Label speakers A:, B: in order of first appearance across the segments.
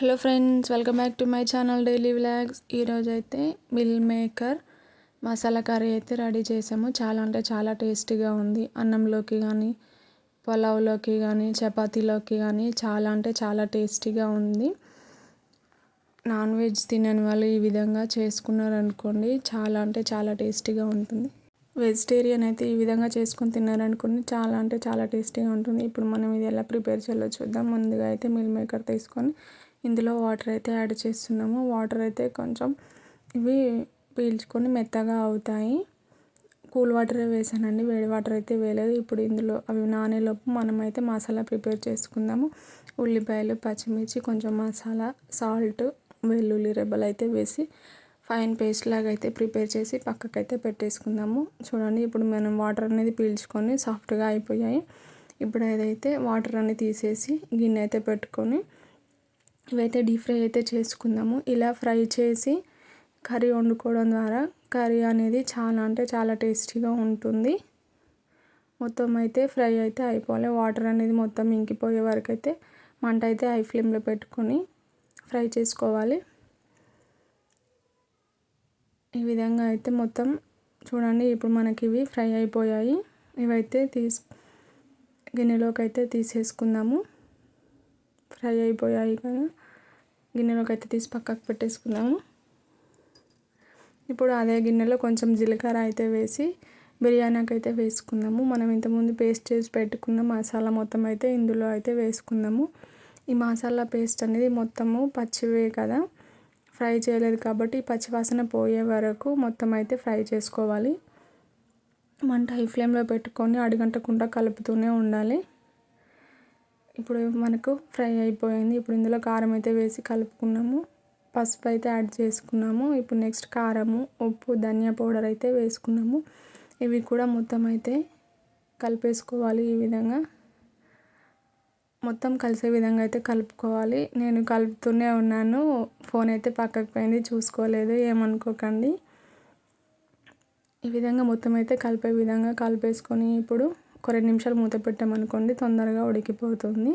A: Hello friends welcome back to my channel daily vlogs. ఈరోజు అయితే meal maker masala curry అయితే ready చేసాము. చాలా అంటే చాలా టేస్టీగా ఉంది. అన్నంలోకి కానీ పులావ్లోకి కానీ చపాతీలోకి కానీ చాలా అంటే చాలా టేస్టీగా ఉంది. నాన్ వెజ్ తినని వాళ్ళు ఈ విధంగా చేసుకున్నారనుకోండి చాలా అంటే చాలా టేస్టీగా ఉంటుంది. వెజిటేరియన్ అయితే ఈ విధంగా చేసుకొని తిన్నారనుకోండి చాలా అంటే చాలా టేస్టీగా ఉంటుంది. ఇప్పుడు మనం ఇది ఎలా ప్రిపేర్ చేయాలో చూద్దాం. ముందుగా అయితే మిల్ మేకర్ తీసుకొని ఇందులో వాటర్ అయితే యాడ్ చేస్తున్నాము. వాటర్ అయితే కొంచెం ఇవి పీల్చుకొని మెత్తగా అవుతాయి. కూల్ వాటరే వేసానండి. వేడి వాటర్ అయితే వేయలేదు. ఇప్పుడు ఇందులో అవి నానేలోపు మనమైతే మసాలా ప్రిపేర్ చేసుకుందాము. ఉల్లిపాయలు పచ్చిమిర్చి కొంచెం మసాలా సాల్ట్ వెల్లుల్లి రెబ్బలు అయితే వేసి ఫైన్ పేస్ట్ లాగా అయితే ప్రిపేర్ చేసి పక్కకైతే పెట్టేసుకుందాము. చూడండి ఇప్పుడు మనం వాటర్ అనేది పీల్చుకొని సాఫ్ట్గా అయిపోయాయి. ఇప్పుడు ఏదైతే వాటర్ అనేది తీసేసి గిన్నె అయితే పెట్టుకొని ఇవైతే డీప్ ఫ్రై అయితే చేసుకుందాము. ఇలా ఫ్రై చేసి కర్రీ వండుకోవడం ద్వారా కర్రీ అనేది చాలా అంటే చాలా టేస్టీగా ఉంటుంది. మొత్తం అయితే ఫ్రై అయితే అయిపోవాలి. వాటర్ అనేది మొత్తం ఇంకిపోయే వరకు అయితే మంట అయితే హై ఫ్లేమ్లో పెట్టుకొని ఫ్రై చేసుకోవాలి. ఈ విధంగా అయితే మొత్తం చూడండి ఇప్పుడు మనకి ఇవి ఫ్రై అయిపోయాయి. ఇవైతే తీసు గిన్నెలోకి అయితే తీసేసుకుందాము. ఫ్రై అయిపోయాయి కదా. గిన్నెలోకి అయితే తీసి పక్కకు పెట్టేసుకుందాము. ఇప్పుడు అదే గిన్నెలో కొంచెం జీలకర్ర అయితే వేసి బిర్యానీకి అయితే వేసుకుందాము. మనం ఇంతకుముందు పేస్ట్ చేసి పెట్టుకున్న మసాలా మొత్తం అయితే ఇందులో అయితే వేసుకుందాము. ఈ మసాలా పేస్ట్ అనేది మొత్తము పచ్చివే కదా ఫ్రై చేయలేదు కాబట్టి పచ్చివాసన పోయే వరకు మొత్తం అయితే ఫ్రై చేసుకోవాలి. మంట హై ఫ్లేమ్లో పెట్టుకొని అడిగంటకుండా కలుపుతూనే ఉండాలి. ఇప్పుడు మనకు ఫ్రై అయిపోయింది. ఇప్పుడు ఇందులో కారం అయితే వేసి కలుపుకున్నాము. పసుపు అయితే యాడ్ చేసుకున్నాము. ఇప్పుడు నెక్స్ట్ కారము ఉప్పు ధనియా పౌడర్ అయితే వేసుకున్నాము. ఇవి కూడా మొత్తం అయితే కలిపేసుకోవాలి ఈ విధంగా. మొత్తం కలిసే విధంగా అయితే కలుపుకోవాలి. నేను కలుపుతూనే ఉన్నాను. ఫోన్ అయితే పక్కకు పోయింది. చూసుకోలేదు. ఏమనుకోకండి. ఈ విధంగా మొత్తం అయితే కలిపే విధంగా కలిపేసుకొని ఇప్పుడు ఒక రెండు నిమిషాలు మూత పెట్టామనుకోండి తొందరగా ఉడికిపోతుంది.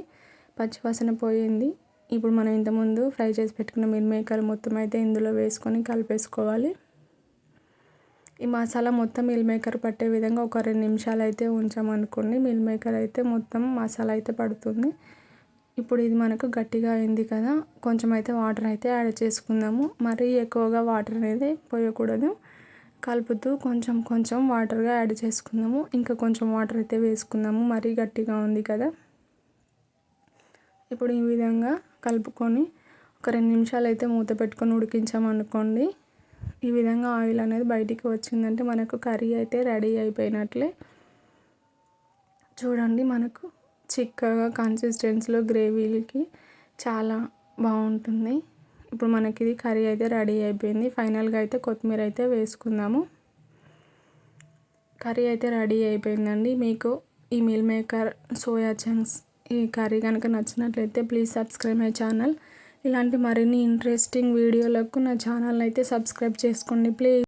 A: పచ్చివాసన పోయింది. ఇప్పుడు మనం ఇంతకుముందు ఫ్రై చేసి పెట్టుకున్న మిల్ మేకర్ మొత్తం అయితే ఇందులో వేసుకొని కలిపేసుకోవాలి. ఈ మసాలా మొత్తం మిల్ మేకర్ పట్టే విధంగా ఒక రెండు నిమిషాలు అయితే ఉంచామనుకోండి మిల్ మేకర్ అయితే మొత్తం మసాలా అయితే పడుతుంది. ఇప్పుడు ఇది మనకు గట్టిగా అయింది కదా కొంచెం అయితే వాటర్ అయితే యాడ్ చేసుకుందాము. మరీ ఎక్కువగా వాటర్ అనేది పోయకూడదు. కలుపుతూ కొంచెం కొంచెం వాటర్గా యాడ్ చేసుకుందాము. ఇంకా కొంచెం వాటర్ అయితే వేసుకుందాము. మరీ గట్టిగా ఉంది కదా. ఇప్పుడు ఈ విధంగా కలుపుకొని ఒక రెండు నిమిషాలు అయితే మూత పెట్టుకొని ఉడికించామనుకోండి ఈ విధంగా ఆయిల్ అనేది బయటికి వచ్చిందంటే మనకు కర్రీ అయితే రెడీ అయిపోయినట్లే. చూడండి మనకు చిక్కగా కన్సిస్టెన్సీలో గ్రేవీలకి చాలా బాగుంటుంది. ఇప్పుడు మనకి ఇది కర్రీ అయితే రెడీ అయిపోయింది. ఫైనల్గా అయితే కొత్తిమీర అయితే వేసుకుందాము. కర్రీ అయితే రెడీ అయిపోయిందండి. మీకు ఈ మీల్ మేకర్ సోయా చంక్స్ ఈ కర్రీ కనుక నచ్చినట్లయితే ప్లీజ్ సబ్స్క్రైబ్ మై ఛానల్. ఇలాంటి మరిన్ని ఇంట్రెస్టింగ్ వీడియోలకు నా ఛానల్ అయితే సబ్స్క్రైబ్ చేసుకోండి ప్లీజ్.